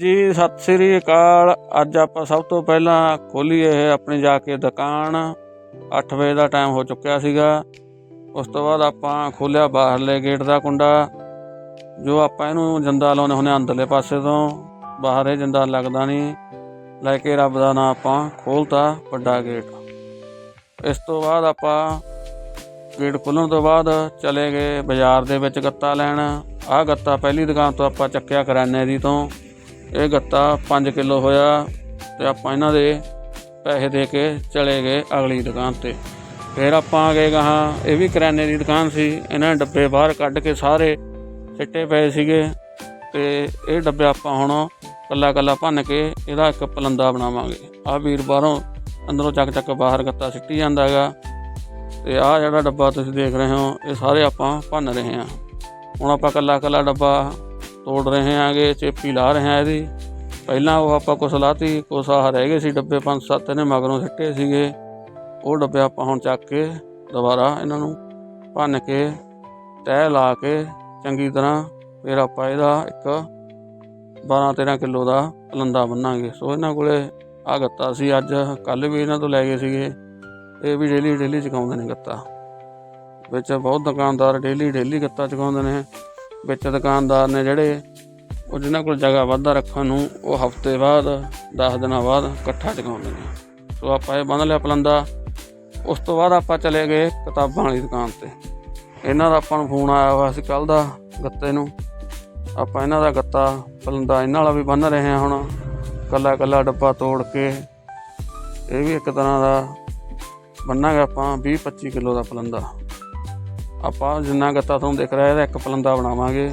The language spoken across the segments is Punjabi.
ਜੀ, ਸਤਿ ਸ੍ਰੀ ਅਕਾਲ। ਅੱਜ ਆਪਾਂ ਸਭ ਤੋਂ ਪਹਿਲਾਂ ਖੋਲੀ ਇਹ ਆਪਣੀ ਜਾ ਕੇ ਦੁਕਾਨ। 8 ਵਜੇ ਦਾ ਟਾਈਮ ਹੋ ਚੁੱਕਿਆ ਸੀਗਾ। ਉਸ ਤੋਂ ਬਾਅਦ ਆਪਾਂ ਖੋਲਿਆ ਬਾਹਰਲੇ ਗੇਟ ਦਾ ਕੁੰਡਾ, ਜੋ ਆਪਾਂ ਇਹਨੂੰ ਜੰਦਾ ਲਾਉਣੇ ਹੁੰਦੇ ਅੰਦਰਲੇ ਪਾਸੇ ਤੋਂ। ਬਾਹਰ ਇਹ ਜੰਦਾ ਲੱਗਦਾ ਨਹੀਂ। ਲੈ ਕੇ ਰੱਬ ਦਾ ਨਾਮ ਆਪਾਂ ਖੋਲਤਾ ਵੱਡਾ ਗੇਟ ਇਸ ਤੋਂ ਬਾਅਦ ਆਪਾਂ ਗੇਟ ਖੋਲ੍ਹਣ ਤੋਂ ਬਾਅਦ ਚਲੇ ਗਏ ਬਾਜ਼ਾਰ ਦੇ ਵਿੱਚ ਗੱਤਾ ਲੈਣ। ਆਹ ਗੱਤਾ ਪਹਿਲੀ ਦੁਕਾਨ ਤੋਂ ਆਪਾਂ ਚੱਕਿਆ ਕਰਿਆਨੇ ਦੀ ਤੋਂ। ਇਹ ਗੱਤਾ 5 ਕਿਲੋ ਹੋਇਆ ਤੇ ਆਪਾਂ ਇਹਨਾਂ ਦੇ ਪੈਸੇ ਦੇ ਕੇ ਚਲੇ ਗਏ ਅਗਲੀ ਦੁਕਾਨ ਤੇ। ਫਿਰ ਆਪਾਂ ਆ ਗਏ ਗਾਹਾਂ, ਇਹ ਵੀ ਕਰਿਆਨੇ ਦੀ ਦੁਕਾਨ ਸੀ, ਇਹਨਾਂ ਨੇ ਡੱਬੇ ਬਾਹਰ ਕੱਢ ਕੇ ਸਾਰੇ ਸਿੱਟੇ ਪਏ ਸੀਗੇ ਤੇ ਇਹ ਡੱਬੇ ਆਪਾਂ ਹੁਣ ਕੱਲਾ ਕੱਲਾ ਭੰਨ ਕੇ ਇਹਦਾ ਇੱਕ ਪਲੰਦਾ ਬਣਾਵਾਂਗੇ। ਆਹ ਵੀਰ ਬਾਹਰੋਂ ਅੰਦਰੋਂ ਚੱਕ ਚੱਕ ਬਾਹਰ ਗੱਤਾ ਸਿੱਟੀ ਜਾਂਦਾ ਹੈਗਾ। ਤੇ ਆਹ ਜਿਹੜਾ ਡੱਬਾ ਤੁਸੀਂ ਦੇਖ ਰਹੇ ਹੋ, ਇਹ ਸਾਰੇ ਆਪਾਂ ਭੰਨ ਰਹੇ ਹਾਂ। ਹੁਣ ਆਪਾਂ ਕੱਲਾ ਕੱਲਾ ਡੱਬਾ ਤੋੜ ਰਹੇ ਹਾਂਗੇ ਚੇਪੀ ਲਾ ਰਹੇ ਹਾਂ ਇਹਦੀ। ਪਹਿਲਾਂ ਉਹ ਆਪਾਂ ਕੁਛ ਲਾਤੀ, ਕੁਛ ਆਹ ਰਹਿ ਗਏ ਸੀ ਡੱਬੇ ਪੰਜ ਸੱਤ ਨੇ ਮਗਰੋਂ ਸਿੱਟੇ ਸੀਗੇ। ਉਹ ਡੱਬੇ ਆਪਾਂ ਹੁਣ ਚੱਕ ਕੇ ਦੁਬਾਰਾ ਇਹਨਾਂ ਨੂੰ ਭੰਨ ਕੇ, ਤਹਿ ਲਾ ਕੇ ਚੰਗੀ ਤਰ੍ਹਾਂ ਫਿਰ ਆਪਾਂ ਇਹਦਾ ਇੱਕ 12 13 ਕਿਲੋ ਦਾ ਲੰਦਾ ਬੰਨਾਂਗੇ। ਸੋ ਇਹਨਾਂ ਕੋਲੇ ਆ ਗੱਤਾ ਸੀ। ਅੱਜ ਕੱਲ ਵੀ ਇਹਨਾਂ ਤੋਂ ਲੈ ਗਏ ਸੀਗੇ। ਇਹ ਵੀ ਡੇਲੀ ਡੇਲੀ ਚਕਾਉਂਦੇ ਨੇ ਗੱਤਾ। ਵਿੱਚ ਬਹੁਤ ਦੁਕਾਨਦਾਰ ਡੇਲੀ ਡੇਲੀ ਗੱਤਾ ਚਕਾਉਂਦੇ ਨੇ। ਵਿੱਚ ਦੁਕਾਨਦਾਰ ਨੇ ਜਿਹੜੇ ਉਹ ਜਿਨ੍ਹਾਂ ਕੋਲ ਜਗ੍ਹਾ ਵਾਧਾ ਰੱਖਣ ਨੂੰ, ਉਹ ਹਫ਼ਤੇ ਬਾਅਦ 10 ਦਿਨਾਂ ਬਾਅਦ ਇਕੱਠਾ ਚਕਾਉਂਦੇ ਨੇ ਸੋ ਆਪਾਂ ਇਹ ਬੰਨ ਲਿਆ ਪਲੰਦਾ। ਉਸ ਤੋਂ ਬਾਅਦ ਆਪਾਂ ਚਲੇ ਗਏ ਕਿਤਾਬਾਂ ਵਾਲੀ ਦੁਕਾਨ ਤੇ। ਇਹਨਾਂ ਦਾ ਆਪਾਂ ਨੂੰ ਫੋਨ ਆਇਆ ਹੋਇਆ ਸੀ ਕੱਲ ਦਾ ਗੱਤੇ ਨੂੰ। ਆਪਾਂ ਇਹਨਾਂ ਦਾ ਗੱਤਾ, ਪਲੰਦਾ ਇਹਨਾਂ ਵਾਲਾ ਵੀ ਬੰਨ ਰਹੇ ਹਾਂ ਹੁਣ। ਕੱਲਾ ਕੱਲਾ ਡੱਬਾ ਤੋੜ ਕੇ। ਇਹ ਵੀ ਇੱਕ ਤਰ੍ਹਾਂ ਦਾ ਬੰਨਾਂਗੇ ਆਪਾਂ 20 25 ਕਿਲੋ ਦਾ ਪਲੰਦਾ। ਆਪਾਂ ਜਿੰਨਾ ਗੱਤਾ ਤੁਹਾਨੂੰ ਦਿਖ ਰਿਹਾ ਇਹਦਾ ਇੱਕ ਪਲੰਦਾ ਬਣਾਵਾਂਗੇ।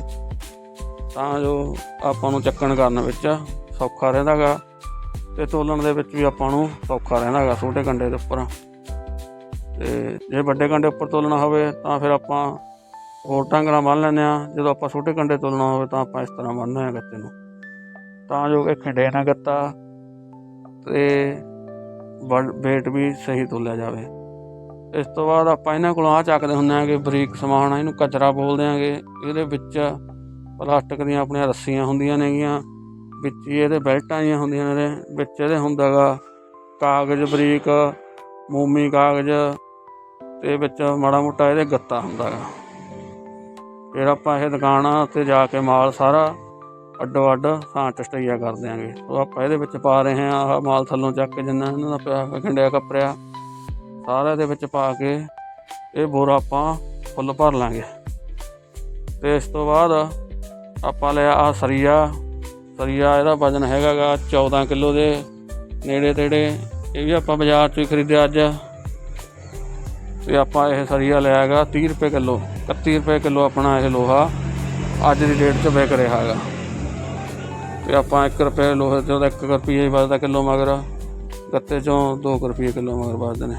ਤਾਂ ਜੋ ਆਪਾਂ ਨੂੰ ਚੱਕਣ ਕਰਨ ਵਿੱਚ ਸੌਖਾ ਰਹਿੰਦਾਗਾ ਤੇ ਤੋਲਣ ਦੇ ਵਿੱਚ ਵੀ ਆਪਾਂ ਨੂੰ ਸੌਖਾ ਰਹਿੰਦਾਗਾ ਛੋਟੇ ਕੰਡੇ ਦੇ ਉੱਪਰ। ਤੇ ਜੇ ਵੱਡੇ ਕੰਡੇ ਉੱਪਰ ਤੋਲਣਾ ਹੋਵੇ ਤਾਂ ਫਿਰ ਆਪਾਂ ਹੋਰ ਢੰਗ ਨਾਲ ਬੰਨ ਲੈਂਦੇ ਆ ਜਦੋਂ ਆਪਾਂ ਛੋਟੇ ਕੰਡੇ ਤੋਲਣਾ ਹੋਵੇ ਤਾਂ ਆਪਾਂ ਇਸ ਤਰ੍ਹਾਂ ਬੰਨ੍ਹਦੇ ਆ ਗੱਤੇ ਨੂੰ। ਤਾਂ ਜੋ ਕਿ ਖਿੰਡੇ ਨਾ ਗੱਤਾ ਤੇ ਵੇਟ ਵੀ ਸਹੀ ਤੋਲਿਆ ਜਾਵੇ। ਇਸ ਤੋਂ ਬਾਅਦ ਆਪਾਂ ਇਹਨਾਂ ਕੋਲੋਂ ਆ ਚੱਕਦੇ ਹੁੰਦੇ ਆਂਗੇ ਬਰੀਕ ਸਮਾਨ ਇਹਨੂੰ ਕਚਰਾ ਬੋਲਦੇ ਆਂਗੇ ਇਹਦੇ ਵਿੱਚ ਪਲਾਸਟਿਕ ਦੀਆਂ ਆਪਣੀਆਂ ਰੱਸੀਆਂ ਹੁੰਦੀਆਂ ਨੇਗੀਆਂ, ਵਿੱਚ ਹੀ ਇਹਦੇ ਬੈਲਟਾਂ ਜੀਆਂ ਹੁੰਦੀਆਂ ਨੇ, ਵਿੱਚ ਇਹਦੇ ਹੁੰਦਾਗਾ ਕਾਗਜ਼ ਬਰੀਕ, ਮੋਮੀ ਕਾਗਜ਼ ਤੇ ਵਿੱਚ ਮਾੜਾ ਮੋਟਾ ਇਹਦੇ ਗੱਤਾ ਹੁੰਦਾਗਾ। ਫਿਰ ਆਪਾਂ ਇਹ ਦੁਕਾਨਾਂ ਤੇ ਜਾ ਕੇ ਮਾਲ ਸਾਰਾ ਅੱਡੋ ਅੱਡ ਥਾਂ ਟਸਟਈਆ ਕਰ ਦਿਆਂਗੇ। ਉਹ ਆਪਾਂ ਇਹਦੇ ਵਿੱਚ ਪਾ ਰਹੇ ਹਾਂ, ਆਹ ਮਾਲ ਥੱਲੋਂ ਚੱਕ ਕੇ ਜਿੰਨਾ ਇਹਨਾਂ ਦਾ ਪਿਆ ਖੰਡਿਆ ਕੱਪੜਿਆ ਸਾਰਾ ਇਹਦੇ ਵਿੱਚ ਪਾ ਕੇ ਇਹ ਬੋਰਾ ਆਪਾਂ ਫੁੱਲ ਭਰ ਲਾਂਗੇ। ਤੇ ਇਸ ਤੋਂ ਬਾਅਦ ਆਪਾਂ ਲਿਆ ਆ ਸਰੀਆ। ਸਰੀਆ ਇਹਦਾ ਵਜਨ ਹੈਗਾਗਾ 14 ਕਿਲੋ ਦੇ ਨੇੜੇ ਤੇੜੇ। ਇਹ ਵੀ ਆਪਾਂ ਬਾਜ਼ਾਰ 'ਚੋਂ ਹੀ ਖਰੀਦਿਆ ਅੱਜ। ਤੇ ਆਪਾਂ ਇਹ ਸਰੀਆ ਲਿਆ ਹੈਗਾ 30 ਰੁਪਏ ਕਿਲੋ 31 ਰੁਪਏ ਕਿਲੋ ਆਪਣਾ ਇਹ ਲੋਹਾ ਅੱਜ ਦੀ ਡੇਟ 'ਚ ਵਿਕ ਰਿਹਾ ਹੈਗਾ। ਤੇ ਆਪਾਂ 1 ਰੁਪਏ ਲੋਹੇ ਚੋਂ ਦਾ 1 ਰੁਪਏ ਹੀ ਵੱਧਦਾ ਕਿਲੋ ਮਗਰ, ਗੱਤੇ ਚੋਂ 2 ਰੁਪਏ ਕਿਲੋ ਮਗਰ ਵੱਧਦੇ ਨੇ।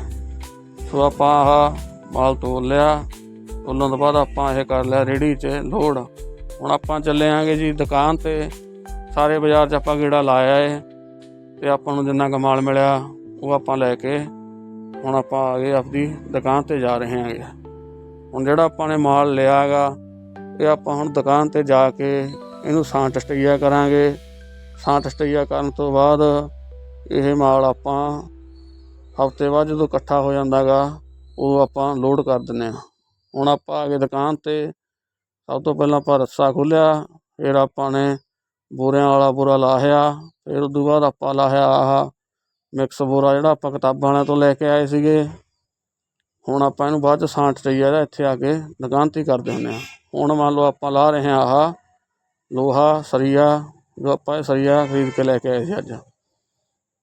ਸੋ ਆਪਾਂ ਆਹ ਮਾਲ ਤੋਲ ਲਿਆ। ਤੋਲਣ ਤੋਂ ਬਾਅਦ ਆਪਾਂ ਇਹ ਕਰ ਲਿਆ ਰੇੜੀ 'ਚ ਲੋਡ ਹੁਣ ਆਪਾਂ ਚੱਲੇ ਆਂਗੇ ਜੀ ਦੁਕਾਨ ਤੇ। ਸਾਰੇ ਬਾਜ਼ਾਰ 'ਚ ਆਪਾਂ ਗੇੜਾ ਲਾਇਆ ਏ। ਤੇ ਆਪਾਂ ਨੂੰ ਜਿੰਨਾ ਕੁ ਮਾਲ ਮਿਲਿਆ, ਉਹ ਆਪਾਂ ਲੈ ਕੇ ਹੁਣ ਆਪਾਂ ਆ ਗਏ ਆਪਦੀ ਦੁਕਾਨ ਤੇ ਜਾ ਰਹੇ ਹਾਂਗੇ ਹੁਣ ਜਿਹੜਾ ਆਪਾਂ ਨੇ ਮਾਲ ਲਿਆ ਹੈਗਾ, ਇਹ ਆਪਾਂ ਹੁਣ ਦੁਕਾਨ ਤੇ ਜਾ ਕੇ ਇਹਨੂੰ ਸਾਂਟ ਟਸਟਈਆ ਕਰਾਂਗੇ। ਸਾਂਟ ਸਟਈਆ ਕਰਨ ਤੋਂ ਬਾਅਦ ਇਹ ਮਾਲ ਆਪਾਂ ਹਫ਼ਤੇ ਬਾਅਦ ਜਦੋਂ ਇਕੱਠਾ ਹੋ ਜਾਂਦਾਗਾ, ਉਦੋਂ ਆਪਾਂ ਲੋਡ ਕਰ ਦਿੰਨੇ ਆ ਹੁਣ ਆਪਾਂ ਆ ਗਏ ਦੁਕਾਨ ਤੇ ਸਭ ਤੋਂ ਪਹਿਲਾਂ ਆਪਾਂ ਰੱਸਾ ਖੋਲ੍ਹਿਆ, ਫਿਰ ਆਪਾਂ ਨੇ ਬੋਰਿਆਂ ਵਾਲਾ ਬੋਰਾ ਲਾਹਿਆ ਫਿਰ ਉਦੋਂ ਬਾਅਦ ਆਪਾਂ ਲਾਹਿਆ ਆਹ ਮਿਕਸ ਬੋਰਾ ਜਿਹੜਾ ਆਪਾਂ ਕਿਤਾਬਾਂ ਵਾਲਿਆਂ ਤੋਂ ਲੈ ਕੇ ਆਏ ਸੀਗੇ। ਹੁਣ ਆਪਾਂ ਇਹਨੂੰ ਬਾਅਦ ਚ ਸਾਂਟ ਚਾਹੀਦਾ ਇਹਦਾ, ਇੱਥੇ ਆ ਕੇ ਦੁਕਾਨ ਤੇ ਹੀ ਕਰਦੇ ਹੁੰਦੇ ਆ ਹੁਣ ਮੰਨ ਲਓ ਆਪਾਂ ਲਾ ਰਹੇ ਹਾਂ ਆਹ ਲੋਹਾ, ਸਰੀਆ, ਜੋ ਆਪਾਂ ਇਹ ਸਰੀਆ ਖਰੀਦ ਕੇ ਲੈ ਕੇ ਆਏ ਸੀ ਅੱਜ।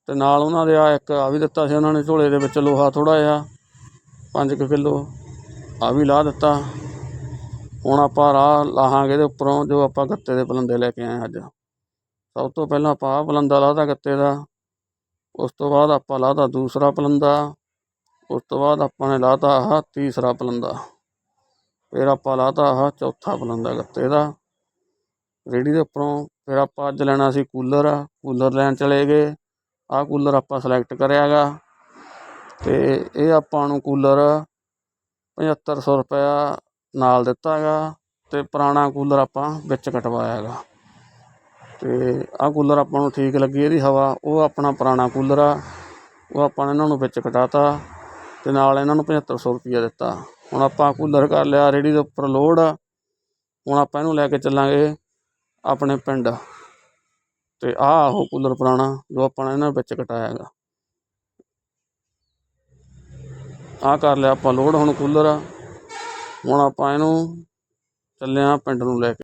ਅਤੇ ਨਾਲ ਉਹਨਾਂ ਦੇ ਆ ਇੱਕ, ਆ ਵੀ ਦਿੱਤਾ ਸੀ ਉਹਨਾਂ ਨੇ ਝੋਲੇ ਦੇ ਵਿੱਚ ਲੋਹਾ ਥੋੜ੍ਹਾ ਜਿਹਾ, ਪੰਜ ਕੁ ਕਿਲੋ, ਆ ਵੀ ਲਾਹ ਦਿੱਤਾ। ਹੁਣ ਆਪਾਂ ਰਾਹ ਲਾਹਾਂਗੇ ਇਹਦੇ ਉੱਪਰੋਂ ਜੋ ਆਪਾਂ ਗੱਤੇ ਦੇ ਪਲੰਦੇ ਲੈ ਕੇ ਆਏ ਅੱਜ। ਸਭ ਤੋਂ ਪਹਿਲਾਂ ਆਪਾਂ ਆਹ ਪਲੰਦਾ ਲਾਤਾ ਗੱਤੇ ਦਾ, ਉਸ ਤੋਂ ਬਾਅਦ ਆਪਾਂ ਲਾਤਾ ਦੂਸਰਾ ਪਲੰਦਾ ਉਸ ਤੋਂ ਬਾਅਦ ਆਪਾਂ ਨੇ ਲਾਤਾ ਆਹ ਤੀਸਰਾ ਪਲੰਦਾ ਫਿਰ ਆਪਾਂ ਲਾਤਾ ਆਹ ਚੌਥਾ ਪਲੰਦਾ ਗੱਤੇ ਦਾ। ਰੇੜੀ ਦੇ ਉੱਪਰੋਂ ਫਿਰ ਆਪਾਂ ਅੱਜ ਲੈਣਾ ਸੀ ਕੂਲਰ ਕੂਲਰ ਲੈਣ ਚਲੇ ਗਏ। ਆਹ ਕੂਲਰ ਆਪਾਂ ਸਿਲੈਕਟ ਕਰਿਆਗਾ ਤੇ ਇਹ ਆਪਾਂ ਨੂੰ ਕੂਲਰ 7500 ਰੁਪਇਆ ਨਾਲ ਦਿੱਤਾ ਹੈਗਾ ਤੇ ਪੁਰਾਣਾ ਕੂਲਰ ਆਪਾਂ ਵਿੱਚ ਕਟਵਾਇਆ ਹੈਗਾ ਤੇ ਆਹ ਕੂਲਰ ਆਪਾਂ ਨੂੰ ਠੀਕ ਲੱਗੀ ਇਹਦੀ ਹਵਾ, ਉਹ ਆਪਣਾ ਪੁਰਾਣਾ ਕੂਲਰ ਆ, ਉਹ ਆਪਾਂ ਨੇ ਇਹਨਾਂ ਨੂੰ ਵਿੱਚ ਕਟਾਤਾ ਤੇ ਨਾਲ ਇਹਨਾਂ ਨੂੰ 7500 ਰੁਪਈਆ ਦਿੱਤਾ। ਹੁਣ ਆਪਾਂ ਕੂਲਰ ਕਰ ਲਿਆ ਰੇੜੀ ਦੇ ਉੱਪਰ ਲੋਡ ਹੁਣ ਆਪਾਂ ਇਹਨੂੰ ਲੈ ਕੇ ਚੱਲਾਂਗੇ ਆਪਣੇ ਪਿੰਡ। ਤੇ ਆਹ ਉਹ ਕੂਲਰ ਪੁਰਾਣਾ, ਜੋ ਆਪਾਂ ਨੇ ਇਹਨਾਂ ਵਿੱਚ ਕਟਾਇਆ ਹੈਗਾ। ਆਹ ਕਰ ਲਿਆ ਆਪਾਂ ਲੋਡ ਹੁਣ ਕੂਲਰ। ਹੁਣ ਆਪਾਂ ਇਹਨੂੰ ਚੱਲਿਆ ਪਿੰਡ ਨੂੰ ਲੈ ਕੇ।